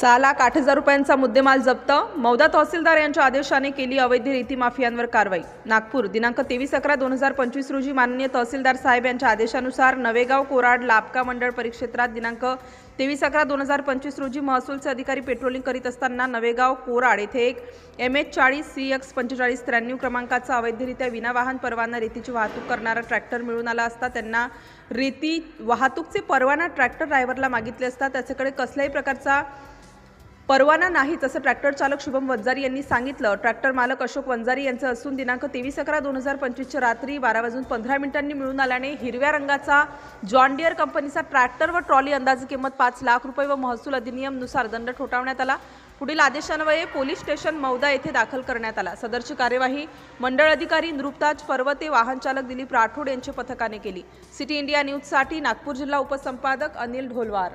सहा लाख आठ हजार रुपयांचा मुद्देमाल जप्त. मौदा तहसीलदार यांच्या आदेशाने केली अवैध रीती माफियांवर कारवाई. नागपूर दिनांक तेवीस अकरा दोन हजार पंचवीस रोजी माननीय तहसीलदार साहेब यांच्या आदेशानुसार नवेगाव कोराड लाभका मंडळ परिक्षेत्रात दिनांक तेवीस अकरा दोन हजार पंचवीस रोजी महसूलचे अधिकारी पेट्रोलिंग करीत असताना नवेगाव कोराड येथे एक एम एच चाळीस सी एक्स पंचेचाळीस त्र्याण्णव क्रमांकाचा अवैधरित्या विनावाहन परवाना रेतीची वाहतूक करणारा ट्रॅक्टर मिळून आला असता. त्यांना रेती वाहतूकचे परवाना ट्रॅक्टर ड्रायव्हरला मागितले असता. त्याच्याकडे कसल्याही प्रकारचा परवाना नाही असं ट्रॅक्टर चालक शुभम वंजारी यांनी सांगितलं. ट्रॅक्टर मालक अशोक वंजारी यांचं असून दिनांक तेवीस अकरा दोन हजार पंचवीसच्या रात्री बारा वाजून पंधरा मिनिटांनी मिळून आल्याने हिरव्या रंगाचा जॉन डियर कंपनीचा ट्रॅक्टर व ट्रॉली अंदाजे किंमत पाच लाख रुपये व महसूल अधिनियमनुसार दंड ठोठावण्यात आला. पुढील आदेशान्वये पोलीस स्टेशन मौदा येथे दाखल करण्यात आला. सदरची कार्यवाही मंडळ अधिकारी नृपताज पर्वते वाहन चालक दिलीप राठोड यांच्या पथकाने केली. सिटी इंडिया न्यूजसाठी नागपूर जिल्हा उपसंपादक अनिल ढोलवार.